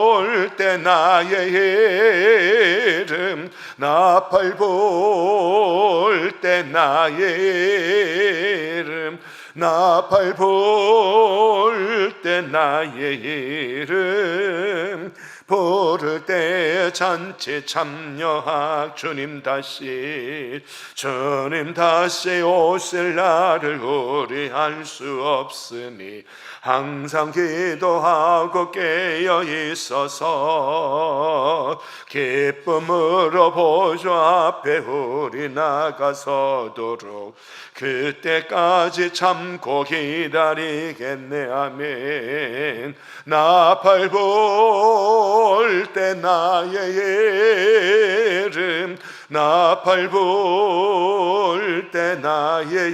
볼때 나의 이름 나팔 볼때 나의 이름 나팔 볼때 나의 이름 부를 때 잔치 참여하 주님 다시 주님 다시 오실 날을 우리 알 수 없으니 항상 기도하고 깨어 있어서 기쁨으로 보좌 앞에 우리 나가서도록 그때까지 참고 기다리겠네. 아멘. 나팔 볼때 나의 이름 나팔 볼때 나의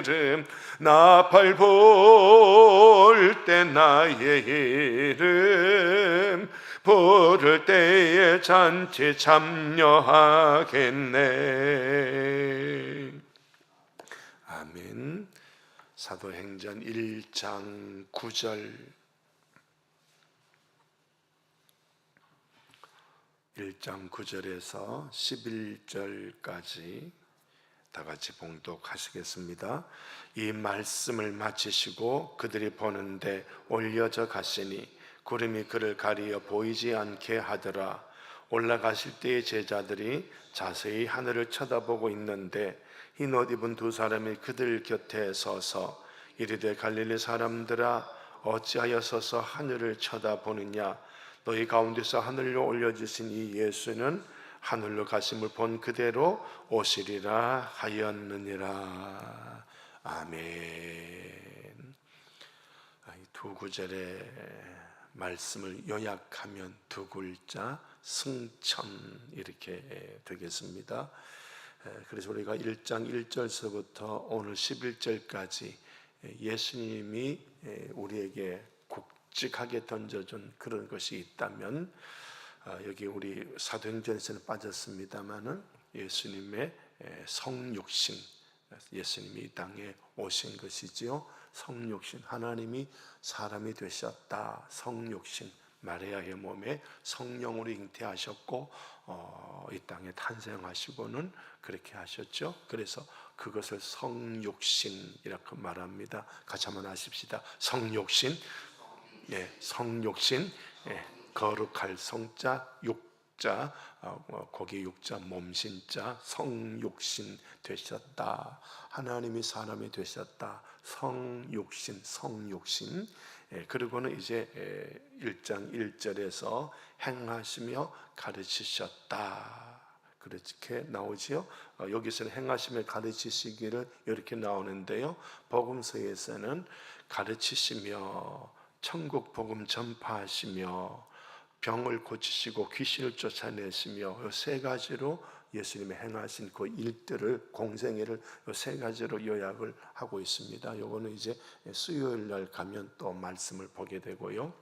이름 나팔 볼때 나의 이름. 부를 때에 잔치 참여하겠네. 아멘. 사도행전 1장 9절 1장 9절에서 11절까지 다 같이 봉독하시겠습니다. 이 말씀을 마치시고 그들이 보는데 올려져 가시니 구름이 그를 가리어 보이지 않게 하더라. 올라가실 때에 제자들이 자세히 하늘을 쳐다보고 있는데 흰 옷 입은 두 사람이 그들 곁에 서서 이르되 갈릴리 사람들아 어찌하여 서서 하늘을 쳐다보느냐 너희 가운데서 하늘로 올려주신 이 예수는 하늘로 가심을 본 그대로 오시리라 하였느니라. 아멘. 아, 이두 구절의 말씀을 요약하면 두 글자 승천 이렇게 되겠습니다. 그래서 우리가 1장 1절서부터 오늘 11절까지 예수님이 우리에게 묵직하게 던져준 그런 것이 있다면 어, 여기 우리 사도행전에서는 빠졌습니다만은 예수님의 성육신 예수님이 이 땅에 오신 것이지요. 성육신 하나님이 사람이 되셨다. 성육신 마리아의 몸에 성령으로 잉태하셨고 어, 이 땅에 탄생하시고는 그렇게 하셨죠. 그래서 그것을 성육신이라고 말합니다. 같이 한번 하십시다. 성육신 예, 성육신, 예, 거룩할 성자, 육자, 어, 거기 육자, 몸신자, 성육신 되셨다. 하나님이 사람이 되셨다. 성육신, 성육신. 예, 그리고는 이제 예, 1장 1절에서 행하시며 가르치셨다. 그렇게 나오지요. 어, 여기서는 행하시며 가르치시기를 이렇게 나오는데요. 복음서에서는 가르치시며 천국 복음 전파하시며 병을 고치시고 귀신을 쫓아내시며 세 가지로 예수님이 행하신 그 일들을 공생애를 세 가지로 요약을 하고 있습니다. 요거는 이제 수요일 날 가면 또 말씀을 보게 되고요.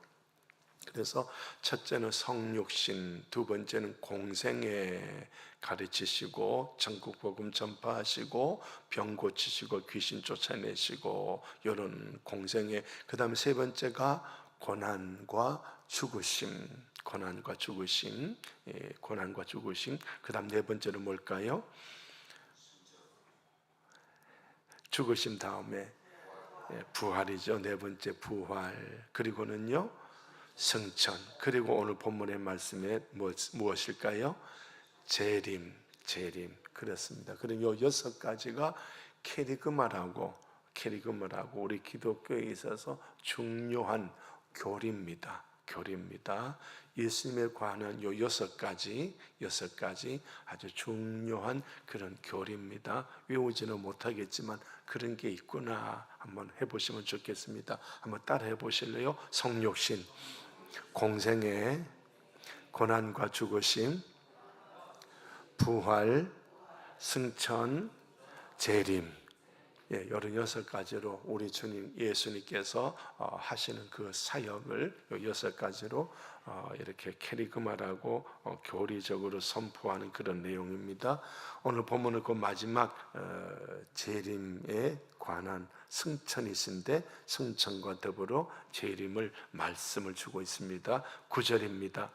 그래서 첫째는 성육신, 두 번째는 공생애 가르치시고 전국 복음 전파하시고 병 고치시고 귀신 쫓아내시고 이런 공생애 그다음에 세 번째가 고난과 죽으심 고난과 죽으심 예, 고난과 죽으심 그다음 네 번째는 뭘까요? 죽으심 다음에 예, 부활이죠. 네 번째 부활. 그리고는요 승천 그리고 오늘 본문의 말씀에 무엇일까요? 재림, 재림 그렇습니다. 그리고 요 여섯 가지가 캐리그마라고 캐리그마라고 우리 기독교에 있어서 중요한 교리입니다. 교리입니다. 예수님에 관한 요 여섯 가지, 여섯 가지 아주 중요한 그런 교리입니다. 외우지는 못하겠지만 그런 게 있구나 한번 해보시면 좋겠습니다. 한번 따라 해 보실래요? 성육신, 공생애, 고난과 죽으심, 부활, 승천, 재림. 예, 여섯 가지로 우리 주님 예수님께서 어, 하시는 그 사역을 여섯 가지로 어, 이렇게 캐리그마라고 어, 교리적으로 선포하는 그런 내용입니다. 오늘 본문은 그 마지막 재림에 관한 승천이신데 승천과 더불어 재림을 말씀을 주고 있습니다. 9절입니다.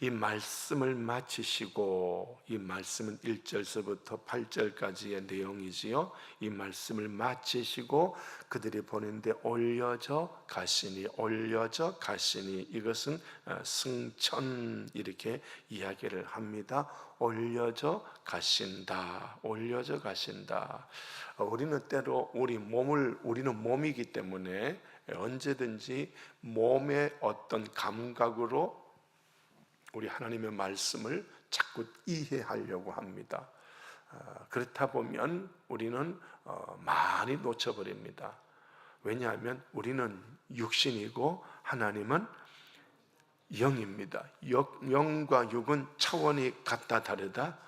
이 말씀을 마치시고 이 말씀은 1절서부터 8절까지의 내용이지요. 이 말씀을 마치시고 그들이 보는데 올려져 가시니 올려져 가시니 이것은 어, 승천 이렇게 이야기를 합니다. 올려져 가신다. 올려져 가신다. 어, 우리는 때로 우리 몸을 우리는 몸이기 때문에 언제든지 몸의 어떤 감각으로 우리 하나님의 말씀을 자꾸 이해하려고 합니다. 어, 그렇다 보면 우리는 어, 많이 놓쳐버립니다. 왜냐하면 우리는 육신이고 하나님은 영입니다. 영- 영과 육은 차원이 같다 다르다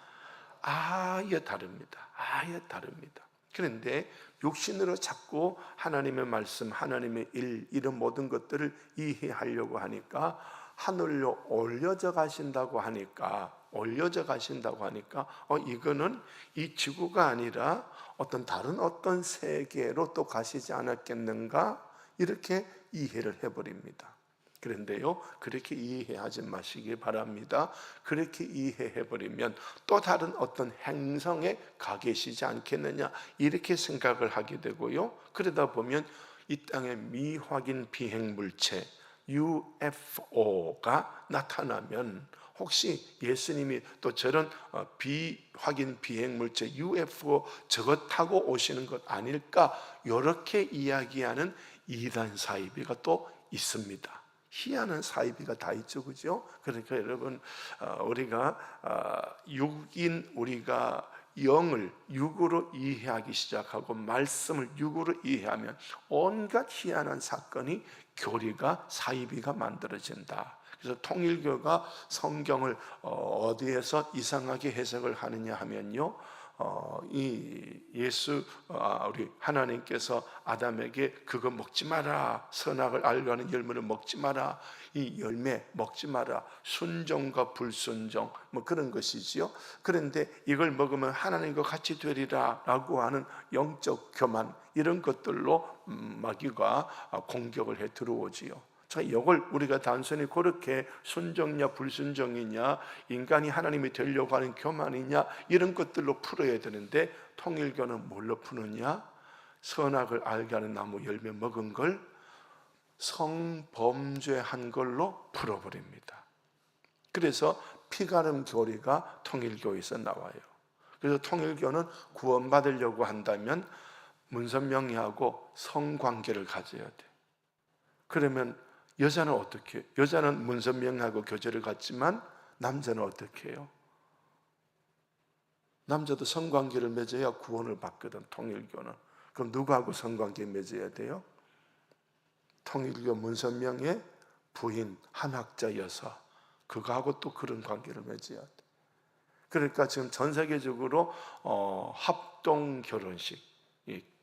아예 다릅니다. 아예 다릅니다. 그런데 육신으로 자꾸 하나님의 말씀, 하나님의 일 이런 모든 것들을 이해하려고 하니까 하늘로 올려져 가신다고 하니까 올려져 가신다고 하니까 어 이거는 이 지구가 아니라 어떤 다른 어떤 세계로 또 가시지 않았겠는가 이렇게 이해를 해버립니다. 그런데요, 그렇게 이해하지 마시기 바랍니다. 그렇게 이해해 버리면 또 다른 어떤 행성에 가 계시지 않겠느냐 이렇게 생각을 하게 되고요. 그러다 보면 이 땅의 미확인 비행 물체 UFO가 나타나면 혹시 예수님이 또 저런 어, 비확인 비행 물체 UFO 저것 타고 오시는 것 아닐까 이렇게 이야기하는 이단 사이비가 또 있습니다. 희한한 사이비가 다 있죠, 그죠? 그러니까 여러분 어, 우리가 어, 육인 우리가 영을 육으로 이해하기 시작하고 말씀을 육으로 이해하면 온갖 희한한 사건이 교리가 사이비가 만들어진다. 그래서 통일교가 성경을 어, 어디에서 이상하게 해석을 하느냐 하면요. 어, 이 예수 아, 우리 하나님께서 아담에게 그거 먹지 마라 선악을 알고 하는 열매를 먹지 마라 이 열매 먹지 마라 순종과 불순종 뭐 그런 것이지요 그런데 이걸 먹으면 하나님과 같이 되리라라고 하는 영적 교만 이런 것들로 음, 마귀가 아, 공격을 해 들어오지요. 자, 이걸 우리가 단순히 그렇게 순종이냐 불순종이냐 인간이 하나님이 되려고 하는 교만이냐 이런 것들로 풀어야 되는데 통일교는 뭘로 푸느냐? 선악을 알게 하는 나무 열매 먹은 걸 성범죄한 걸로 풀어버립니다. 그래서 피가름 교리가 통일교에서 나와요. 그래서 통일교는 구원받으려고 한다면 문선명이하고 성관계를 가져야 돼. 그러면 여자는 어떻게? 여자는 문선명하고 교제를 갖지만 남자는 어떻게 해요? 남자도 성관계를 맺어야 구원을 받거든 통일교는 그럼 누구하고 성관계 맺어야 돼요? 통일교 문선명의 부인 한학자 여사 그거하고 또 그런 관계를 맺어야 돼 그러니까 지금 전 세계적으로 어, 합동 결혼식 이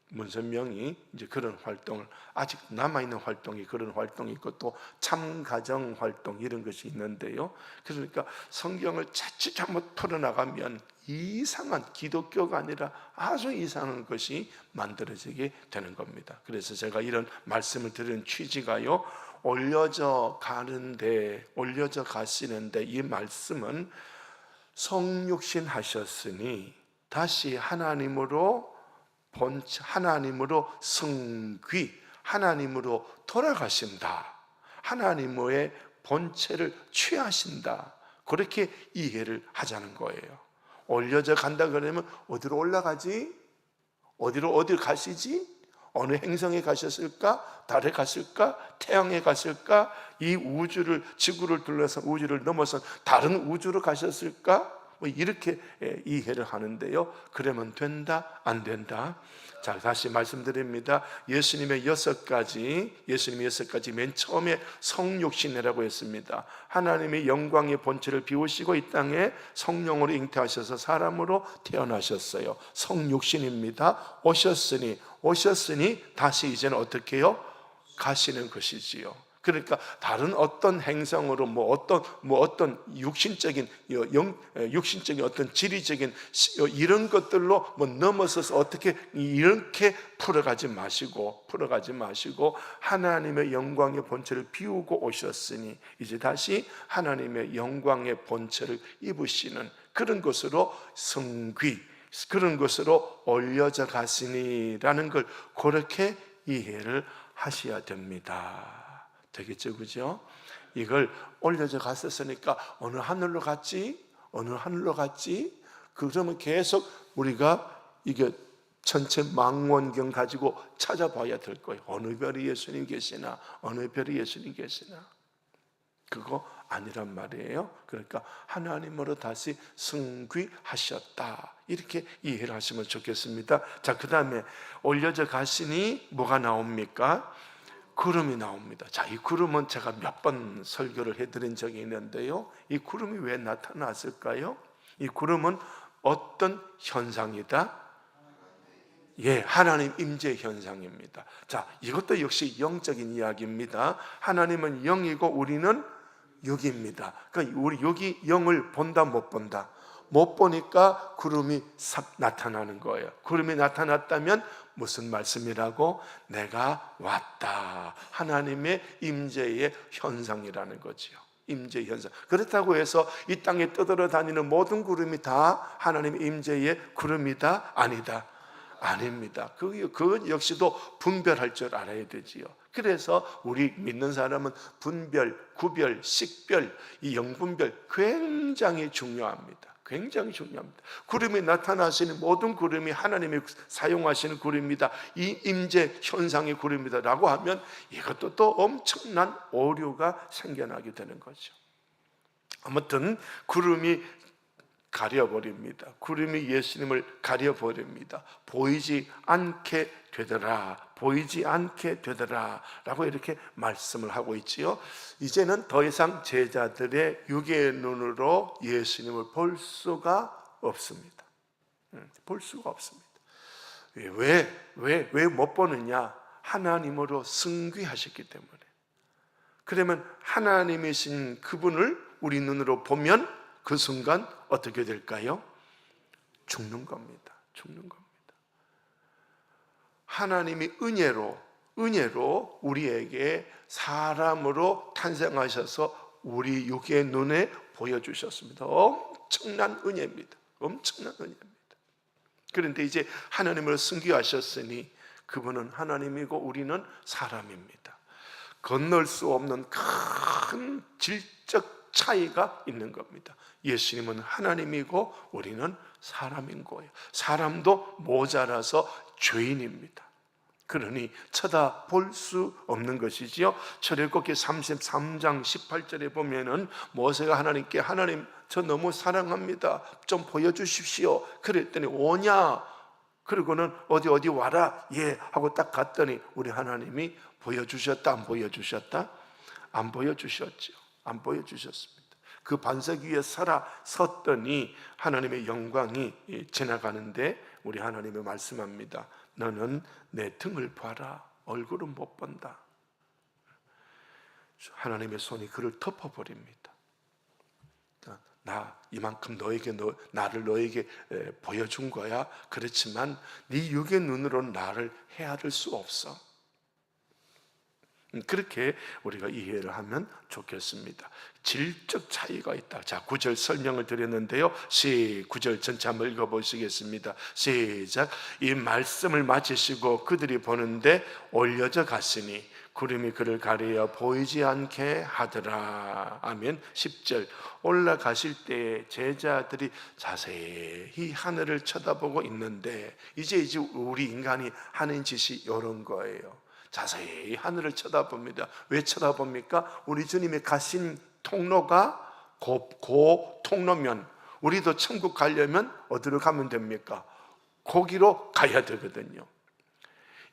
문선명이 이제 그런 활동을 아직 남아 있는 활동이 그런 활동이 있고 또 참가정 활동 이런 것이 있는데요. 그러니까 성경을 자칫 잘못 풀어나가면 이상한 기독교가 아니라 아주 이상한 것이 만들어지게 되는 겁니다. 그래서 제가 이런 말씀을 드리는 취지가요. 올려져 가는데 올려져 가시는데 이 말씀은 성육신 하셨으니 다시 하나님으로 본 하나님으로 승귀 하나님으로 돌아가신다. 하나님의 본체를 취하신다. 그렇게 이해를 하자는 거예요. 올려져 간다 그러면 어디로 올라가지? 어디로 어디로 가시지? 어느 행성에 가셨을까? 달에 갔을까? 태양에 갔을까? 이 우주를 지구를 둘러서 우주를 넘어서 다른 우주로 가셨을까? 뭐 이렇게 예, 이해를 하는데요. 그러면 된다, 안 된다. 자, 다시 말씀드립니다. 예수님의 여섯 가지, 예수님의 여섯 가지 맨 처음에 성육신이라고 했습니다. 하나님의 영광의 본체를 비우시고 이 땅에 성령으로 잉태하셔서 사람으로 태어나셨어요. 성육신입니다. 오셨으니, 오셨으니 다시 이제는 어떻게 해요? 가시는 것이지요. 그러니까 다른 어떤 행성으로 뭐 어떤 뭐 어떤 육신적인 영 육신적인 어떤 지리적인 시- 이런 것들로 뭐 넘어서서 어떻게 이렇게 풀어가지 마시고 풀어가지 마시고 하나님의 영광의 본체를 비우고 오셨으니 이제 다시 하나님의 영광의 본체를 입으시는 그런 것으로 성귀 그런 것으로 올려져 가시니라는 걸 그렇게 이해를 하셔야 됩니다. 되겠죠, 그죠? 이걸 올려져 갔었으니까 어느 하늘로 갔지? 어느 하늘로 갔지? 그러면 계속 우리가 이게 전체 망원경 가지고 찾아봐야 될 거예요. 어느 별이 예수님 계시나? 어느 별이 예수님 계시나? 그거 아니란 말이에요. 그러니까 하나님으로 다시 승귀하셨다. 이렇게 이해를 하시면 좋겠습니다. 자, 그 다음에 올려져 가시니 뭐가 나옵니까? 구름이 나옵니다. 자, 이 구름은 제가 몇 번 설교를 해드린 적이 있는데요. 이 구름이 왜 나타났을까요? 이 구름은 어떤 현상이다? 예, 하나님 임재 현상입니다. 자, 이것도 역시 영적인 이야기입니다. 하나님은 영이고 우리는 육입니다. 그러니까 우리 여기 영을 본다 못 본다. 못 보니까 구름이 삽 나타나는 거예요. 구름이 나타났다면 무슨 말씀이라고? 내가 왔다. 하나님의 임재의 현상이라는 거지요. 임재 현상. 그렇다고 해서 이 땅에 떠돌아 다니는 모든 구름이 다 하나님의 임재의 구름이다? 아니다. 아닙니다. 그, 그 역시도 분별할 줄 알아야 되지요. 그래서 우리 믿는 사람은 분별, 구별, 식별, 이 영분별 굉장히 중요합니다. 굉장히 중요합니다. 구름이 나타나시는 모든 구름이 하나님이 사용하시는 구름이다. 이 임재 현상의 구름이다라고 하면 이것도 또 엄청난 오류가 생겨나게 되는 거죠. 아무튼 구름이 가려버립니다. 구름이 예수님을 가려버립니다. 보이지 않게 되더라. 보이지 않게 되더라. 라고 이렇게 말씀을 하고 있지요. 이제는 더 이상 제자들의 육의 눈으로 예수님을 볼 수가 없습니다. 음, 볼 수가 없습니다. 왜, 왜, 왜 못 보느냐? 하나님으로 승귀하셨기 때문에. 그러면 하나님이신 그분을 우리 눈으로 보면 그 순간 어떻게 될까요? 죽는 겁니다. 죽는 겁니다. 하나님이 은혜로 은혜로 우리에게 사람으로 탄생하셔서 우리 육의 눈에 보여주셨습니다. 엄청난 은혜입니다. 엄청난 은혜입니다. 그런데 이제 하나님을 승귀하셨으니 그분은 하나님이고 우리는 사람입니다. 건널 수 없는 큰 질적 차이가 있는 겁니다. 예수님은 하나님이고 우리는 사람인 거예요. 사람도 모자라서 죄인입니다. 그러니 쳐다볼 수 없는 것이지요. 출애굽기 33장 18절에 보면은 모세가 하나님께 하나님 저 너무 사랑합니다. 좀 보여 주십시오. 그랬더니 오냐? 그리고는 어디 어디 와라. 예 하고 딱 갔더니 우리 하나님이 보여 주셨다 안 보여 주셨다? 안 보여 주셨죠. 안 보여주셨습니다. 그 반석 위에 살아 섰더니 하나님의 영광이 지나가는데 우리 하나님이 말씀합니다. 너는 내 등을 봐라. 얼굴은 못 본다. 하나님의 손이 그를 덮어버립니다. 나 이만큼 너에게 너, 나를 너에게 에, 보여준 거야. 그렇지만 네 육의 눈으로 나를 헤아릴 수 없어. 음, 그렇게 우리가 이해를 하면 좋겠습니다. 질적 차이가 있다. 자, 구절 설명을 드렸는데요. 시, 구절 전체 한번 읽어보시겠습니다. 시작. 이 말씀을 마치시고 그들이 보는데 올려져 갔으니 구름이 그를 가리어 보이지 않게 하더라. 아멘. 10절. 올라가실 때 제자들이 자세히 하늘을 쳐다보고 있는데 이제 이제 우리 인간이 하는 짓이 이런 거예요. 자세히 하늘을 쳐다봅니다. 왜 쳐다봅니까? 우리 주님이 가신 통로가 고, 고 통로면 우리도 천국 가려면 어디로 가면 됩니까? 거기로 가야 되거든요.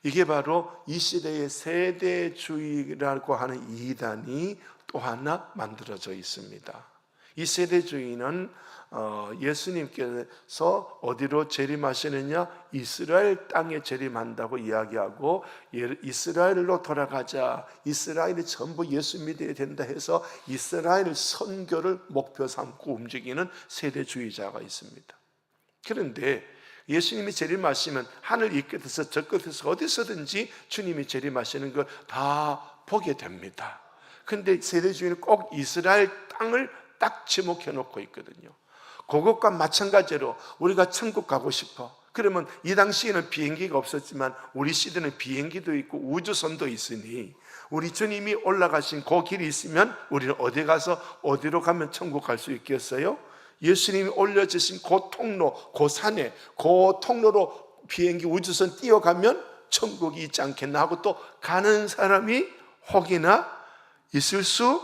이게 바로 이 시대의 세대주의라고 하는 이단이 또 하나 만들어져 있습니다. 이 세대주의는 어, 예수님께서 어디로 재림하시느냐? 이스라엘 땅에 재림한다고 이야기하고 예- 이스라엘로 돌아가자. 이스라엘이 전부 예수 믿어야 된다 해서 이스라엘 선교를 목표 삼고 움직이는 세대주의자가 있습니다. 그런데 예수님이 재림하시면 하늘 이 끝에서 저 끝에서 어디서든지 주님이 재림하시는 걸 다 보게 됩니다. 근데 세대주의는 꼭 이스라엘 땅을 딱 지목해 놓고 있거든요. 그것과 마찬가지로 우리가 천국 가고 싶어. 그러면 이 당시에는 비행기가 없었지만 우리 시대는 비행기도 있고 우주선도 있으니 우리 주님이 올라가신 그 길이 있으면 우리는 어디 가서 어디로 가면 천국 갈 수 있겠어요? 예수님이 올려주신 그 통로, 그 산에, 그 통로로 비행기 우주선 뛰어가면 천국이 있지 않겠나 하고 또 가는 사람이 혹이나 있을 수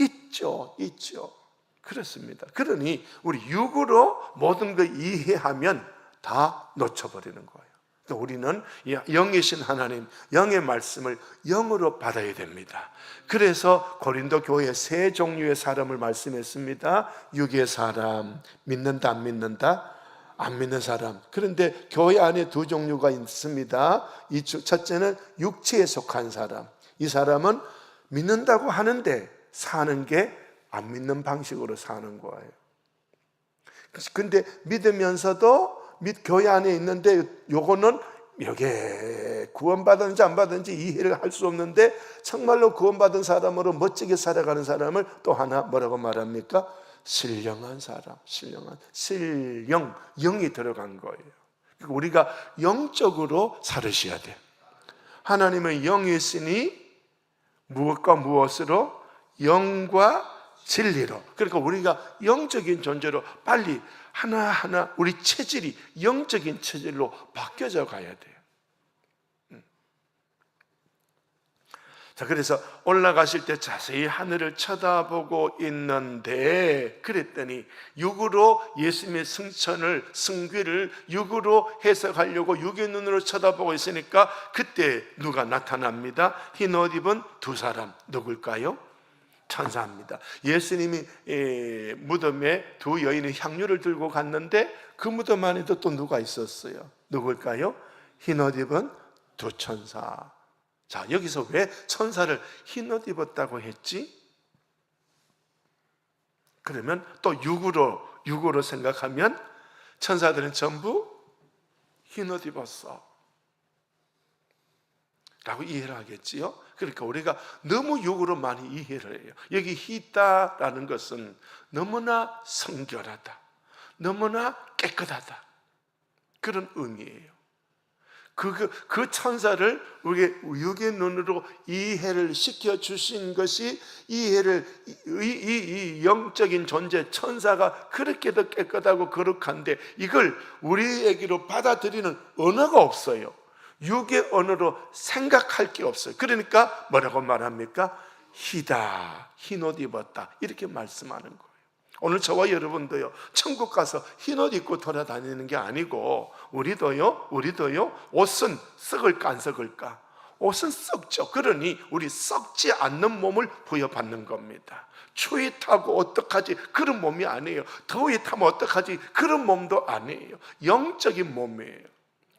있죠, 있죠. 그렇습니다. 그러니 우리 육으로 모든 걸 이해하면 다 놓쳐버리는 거예요. 우리는 이 영이신 하나님, 영의 말씀을 영으로 받아야 됩니다. 그래서 고린도 교회 세 종류의 사람을 말씀했습니다. 육의 사람, 믿는다, 안 믿는다? 안 믿는 사람. 그런데 교회 안에 두 종류가 있습니다. 첫째는 육체에 속한 사람. 이 사람은 믿는다고 하는데 사는 게 안 믿는 방식으로 사는 거예요. 근데 믿으면서도 믿 교회 안에 있는데 요거는 여기에 구원받았는지 안 받았는지 이해를 할 수 없는데 정말로 구원받은 사람으로 멋지게 살아가는 사람을 또 하나 뭐라고 말합니까? 신령한 사람, 신령한 신령 영이 들어간 거예요. 그러니까 우리가 영적으로 살으셔야 돼. 하나님은 영이시니 무엇과 무엇으로 영과 진리로. 그러니까 우리가 영적인 존재로 빨리 하나하나 우리 체질이 영적인 체질로 바뀌어져 가야 돼요. 음. 자, 그래서 올라가실 때 자세히 하늘을 쳐다보고 있는데 그랬더니 육으로 예수님의 승천을 승귀를 육으로 해석하려고 육의 눈으로 쳐다보고 있으니까 그때 누가 나타납니다. 흰 옷 입은 두 사람 누굴까요? 천사입니다. 예수님이 에, 무덤에 두 여인의 향유를 들고 갔는데 그 무덤 안에도 또 누가 있었어요? 누굴까요? 흰 옷 입은 두 천사. 자, 여기서 왜 천사를 흰 옷 입었다고 했지? 그러면 또 육으로 육으로 생각하면 천사들은 전부 흰 옷 입었어. 라고 이해를 하겠지요. 그러니까 우리가 너무 육으로 많이 이해를 해요. 여기 희다라는 것은 너무나 성결하다. 너무나 깨끗하다. 그런 의미예요. 그, 그, 그 천사를 우리의 육의 눈으로 이해를 시켜 주신 것이 이해를, 이, 이, 이 영적인 존재, 천사가 그렇게도 깨끗하고 거룩한데 이걸 우리에게로 받아들이는 언어가 없어요. 육의 언어로 생각할 게 없어요. 그러니까 뭐라고 말합니까? 희다, 흰 옷 입었다. 이렇게 말씀하는 거예요. 오늘 저와 여러분도요, 천국 가서 흰 옷 입고 돌아다니는 게 아니고, 우리도요, 우리도요, 옷은 썩을까 안 썩을까? 옷은 썩죠. 그러니 우리 썩지 않는 몸을 부여받는 겁니다. 추위 타고 어떡하지? 그런 몸이 아니에요. 더위 타면 어떡하지? 그런 몸도 아니에요. 영적인 몸이에요.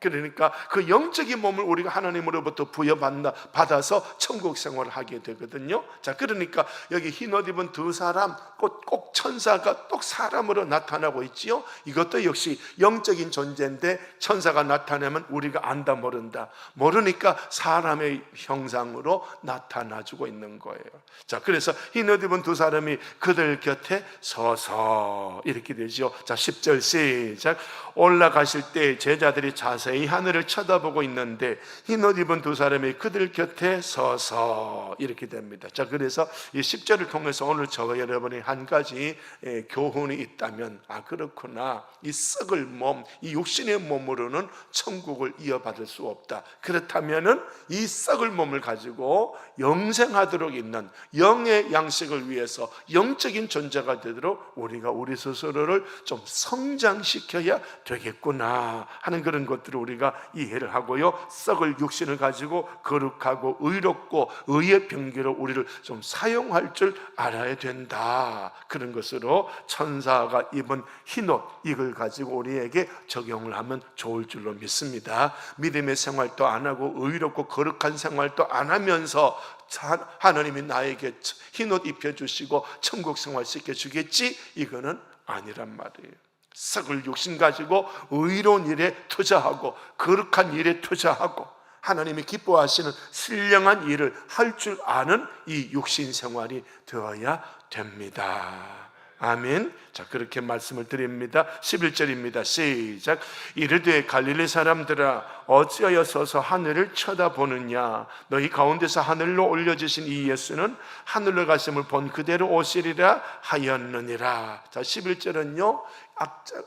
그러니까 그 영적인 몸을 우리가 하나님으로부터 부여받나 받아서 천국 생활을 하게 되거든요. 자, 그러니까 여기 흰 옷 입은 두 사람 꼭, 꼭 천사가 꼭 사람으로 나타나고 있지요. 이것도 역시 영적인 존재인데 천사가 나타나면 우리가 안다 모른다. 모르니까 사람의 형상으로 나타나 주고 있는 거예요. 자, 그래서 흰 옷 입은 두 사람이 그들 곁에 서서 이렇게 되죠. 자, 10절 시작. 올라가실 때 제자들이 자세 히 하늘을 쳐다보고 있는데 흰옷 입은 두 사람이 그들 곁에 서서 이렇게 됩니다. 자, 그래서 이 10절을 통해서 오늘 저와 여러분이 한 가지 예, 교훈이 있다면 아 그렇구나. 이 썩을 몸, 이 육신의 몸으로는 천국을 이어받을 수 없다. 그렇다면은 이 썩을 몸을 가지고 영생하도록 있는 영의 양식을 위해서 영적인 존재가 되도록 우리가 우리 스스로를 좀 성장시켜야 되겠구나 하는 그런 것들을 우리가 이해를 하고요. 썩을 육신을 가지고 거룩하고 의롭고 의의 병기로 우리를 좀 사용할 줄 알아야 된다. 그런 것으로 천사가 입은 흰옷 이걸 가지고 우리에게 적용을 하면 좋을 줄로 믿습니다. 믿음의 생활도 안 하고 의롭고 거룩한 생활도 안 하면서 하- 하나님이 나에게 흰옷 입혀주시고 천국 생활 시켜주겠지? 이거는 아니란 말이에요. 썩을 욕심 가지고 의로운 일에 투자하고 거룩한 일에 투자하고 하나님이 기뻐하시는 신령한 일을 할 줄 아는 이 육신 생활이 되어야 됩니다. 아멘. 자, 그렇게 말씀을 드립니다. 11절입니다. 시작. 이르되 갈릴리 사람들아 어찌하여 서서 하늘을 쳐다보느냐 너희 가운데서 하늘로 올려주신 이 예수는 하늘로 가심을 본 그대로 오시리라 하였느니라. 자, 11절은요.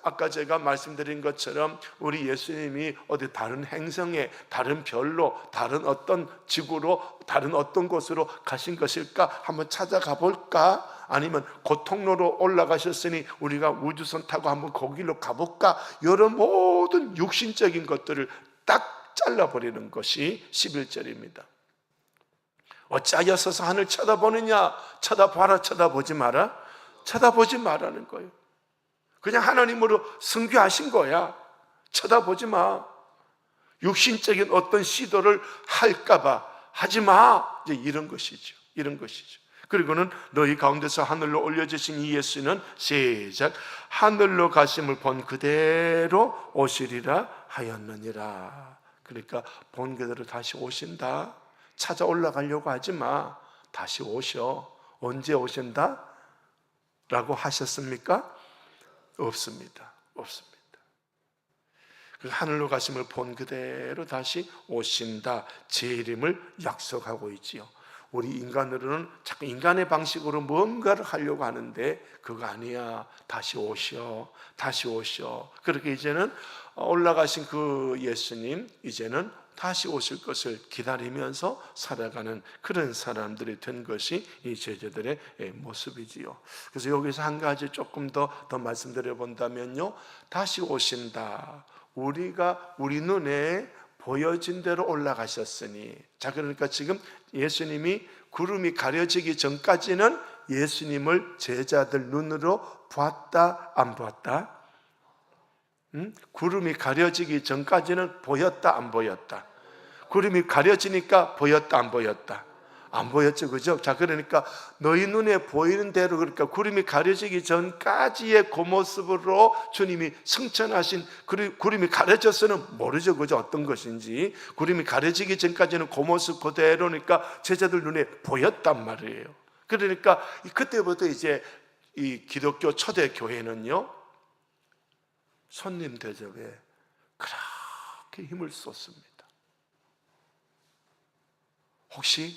아까 제가 말씀드린 것처럼 우리 예수님이 어디 다른 행성에 다른 별로 다른 어떤 지구로 다른 어떤 곳으로 가신 것일까? 한번 찾아가 볼까? 아니면 고통로로 올라가셨으니 우리가 우주선 타고 한번 거기로 가볼까? 이런 모든 육신적인 것들을 딱 잘라버리는 것이 11절입니다. 어찌하여 서서 하늘 쳐다보느냐? 쳐다봐라 쳐다보지 마라. 쳐다보지 말라는 거예요 그냥 하나님으로 승귀하신 거야. 쳐다보지 마. 육신적인 어떤 시도를 할까봐 하지 마. 이제 이런 것이죠. 이런 것이죠. 그리고는 너희 가운데서 하늘로 올려주신 이 예수는 시작 하늘로 가심을 본 그대로 오시리라 하였느니라. 그러니까 본 그대로 다시 오신다. 찾아 올라가려고 하지 마. 다시 오셔. 언제 오신다? 라고 하셨습니까? 없습니다. 없습니다. 그 하늘로 가심을 본 그대로 다시 오신다. 재림을 약속하고 있지요. 우리 인간으로는 자꾸 인간의 방식으로 뭔가를 하려고 하는데 그거 아니야. 다시 오셔. 다시 오셔. 그렇게 이제는 올라가신 그 예수님 이제는 다시 오실 것을 기다리면서 살아가는 그런 사람들이 된 것이 이 제자들의 모습이지요. 그래서 여기서 한 가지 조금 더, 더 말씀드려 본다면요. 다시 오신다. 우리가 우리 눈에 보여진 대로 올라가셨으니. 자, 그러니까 지금 예수님이 구름이 가려지기 전까지는 예수님을 제자들 눈으로 봤다, 안 봤다? 음? 구름이 가려지기 전까지는 보였다 안 보였다. 구름이 가려지니까 보였다 안 보였다. 안 보였죠, 그죠? 자, 그러니까 너희 눈에 보이는 대로 그러니까 구름이 가려지기 전까지의 그 모습으로 주님이 승천하신 구름이 가려져서는 모르죠, 그죠? 어떤 것인지 구름이 가려지기 전까지는 그 모습 그대로니까 제자들 눈에 보였단 말이에요. 그러니까 그때부터 이제 이 기독교 초대 교회는요. 손님 대접에 그렇게 힘을 쏟습니다. 혹시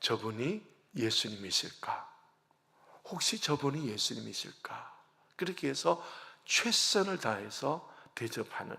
저분이 예수님이실까? 혹시 저분이 예수님이실까? 그렇게 해서 최선을 다해서 대접하는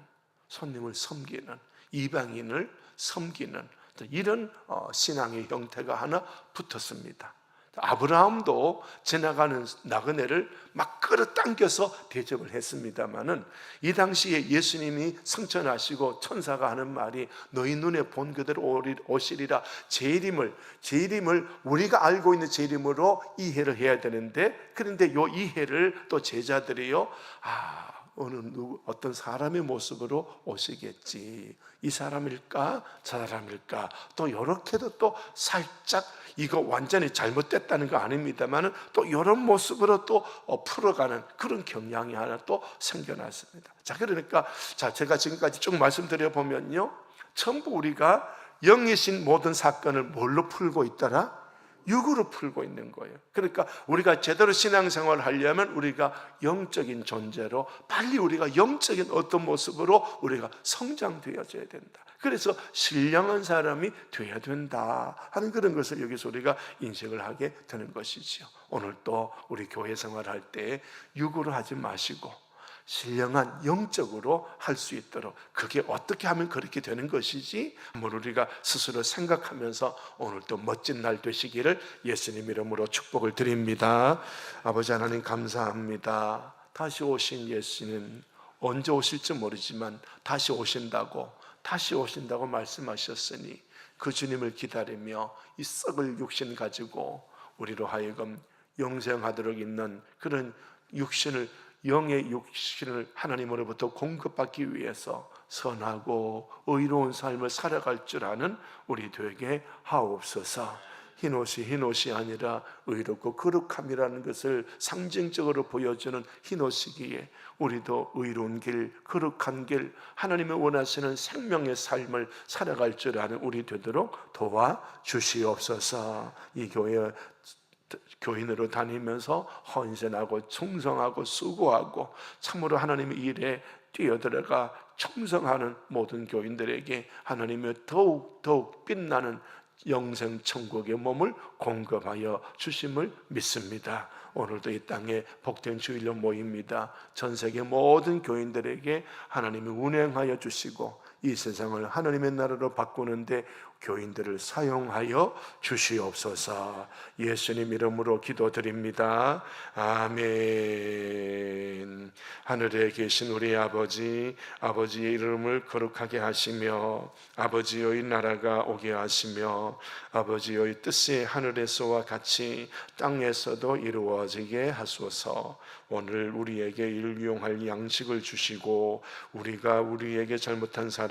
손님을 섬기는 이방인을 섬기는 이런 어, 신앙의 형태가 하나 붙었습니다. 아브라함도 지나가는 나그네를 막 끌어당겨서 대접을 했습니다마는 이 당시에 예수님이 승천하시고 천사가 하는 말이 너희 눈에 본 그대로 오시리라. 재림을 재림을 우리가 알고 있는 재림으로 이해를 해야 되는데 그런데 요 이해를 또 제자들이요 아 어느 누구 어떤 사람의 모습으로 오시겠지 이 사람일까 저 사람일까 또 이렇게도 또 살짝 이거 완전히 잘못됐다는 거 아닙니다만은 또 이런 모습으로 또 어, 풀어가는 그런 경향이 하나 또 생겨났습니다. 자 그러니까 자 제가 지금까지 쭉 말씀드려 보면요 전부 우리가 영이신 모든 사건을 뭘로 풀고 있더라? 육으로 풀고 있는 거예요. 그러니까 우리가 제대로 신앙생활을 하려면 우리가 영적인 존재로 빨리 우리가 영적인 어떤 모습으로 우리가 성장되어져야 된다. 그래서 신령한 사람이 되어야 된다 하는 그런 것을 여기서 우리가 인식을 하게 되는 것이지요. 오늘 또 우리 교회 생활할 때 육으로 하지 마시고 신령한 영적으로 할 수 있도록 그게 어떻게 하면 그렇게 되는 것이지 한번 우리가 스스로 생각하면서 오늘 또 멋진 날 되시기를 예수님 이름으로 축복을 드립니다. 아버지 하나님 감사합니다. 다시 오신 예수님 언제 오실지 모르지만 다시 오신다고 다시 오신다고 말씀하셨으니 그 주님을 기다리며 이 썩을 육신 가지고 우리로 하여금 영생하도록 있는 그런 육신을 영의 육신을 하나님으로부터 공급받기 위해서 선하고 의로운 삶을 살아갈 줄 아는 우리 되게 하옵소서. 흰 옷이 흰 옷이 아니라 의롭고 거룩함이라는 것을 상징적으로 보여주는 흰 옷이기에 우리도 의로운 길, 거룩한 길, 하나님의 원하시는 생명의 삶을 살아갈 줄 아는 우리 되도록 도와 주시옵소서. 이 교회 교인으로 다니면서 헌신하고 충성하고 수고하고 참으로 하나님의 일에 뛰어들어가 충성하는 모든 교인들에게 하나님의 더욱 더욱 빛나는 영생 천국의 몸을 공급하여 주심을 믿습니다. 오늘도 이 땅에 복된 주일로 모입니다. 전 세계 모든 교인들에게 하나님이 운행하여 주시고 이 세상을 하나님의 나라로 바꾸는데 교인들을 사용하여 주시옵소서. 예수님 이름으로 기도드립니다. 아멘. 하늘에 계신 우리 아버지, 아버지의 이름을 거룩하게 하시며 아버지의 나라가 오게 하시며 아버지의 뜻이 하늘에서와 같이 땅에서도 이루어지게 하소서. 오늘 우리에게 일용할 양식을 주시고 우리가 우리에게 잘못한 사람